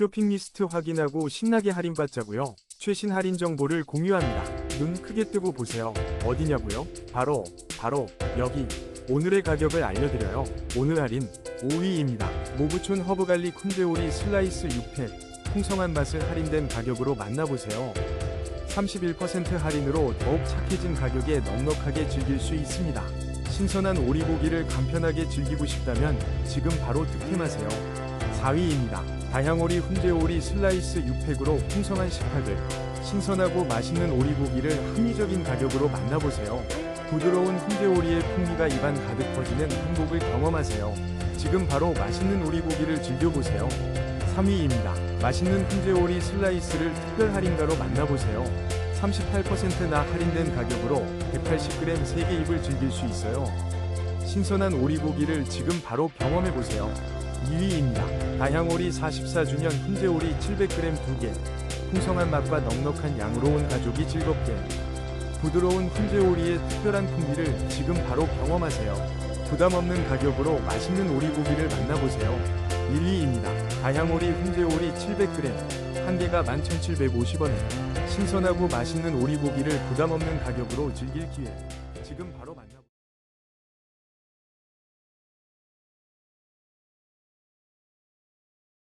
쇼핑 리스트 확인하고 신나게 할인받자고요. 최신 할인 정보를 공유합니다. 눈 크게 뜨고 보세요. 어디냐고요? 바로 바로 여기 오늘의 가격을 알려드려요. 오늘 할인 5위입니다. 모부촌 허브갈릭 콘데오리 슬라이스 6팩 풍성한 맛을 할인된 가격으로 만나보세요. 31% 할인으로 더욱 착해진 가격에 넉넉하게 즐길 수 있습니다. 신선한 오리고기를 간편하게 즐기고 싶다면 지금 바로 득템하세요. 4위입니다. 다향오리 훈제오리 슬라이스 6팩으로 풍성한 식탁을 신선하고 맛있는 오리고기를 합리적인 가격으로 만나보세요. 부드러운 훈제오리의 풍미가 입안 가득 퍼지는 행복을 경험하세요. 지금 바로 맛있는 오리고기를 즐겨보세요. 3위입니다. 맛있는 훈제오리 슬라이스를 특별 할인가로 만나보세요. 38%나 할인된 가격으로 180g 3개 입을 즐길 수 있어요. 신선한 오리고기를 지금 바로 경험해보세요. 2위입니다. 다향오리 44주년 훈제오리 700g 2개. 풍성한 맛과 넉넉한 양으로 온 가족이 즐겁게. 부드러운 훈제오리의 특별한 풍미를 지금 바로 경험하세요. 부담 없는 가격으로 맛있는 오리고기를 만나보세요. 1위입니다. 다향오리 훈제오리 700g. 한 개가 11,750원에 신선하고 맛있는 오리고기를 부담 없는 가격으로 즐길 기회. 지금 바로 만나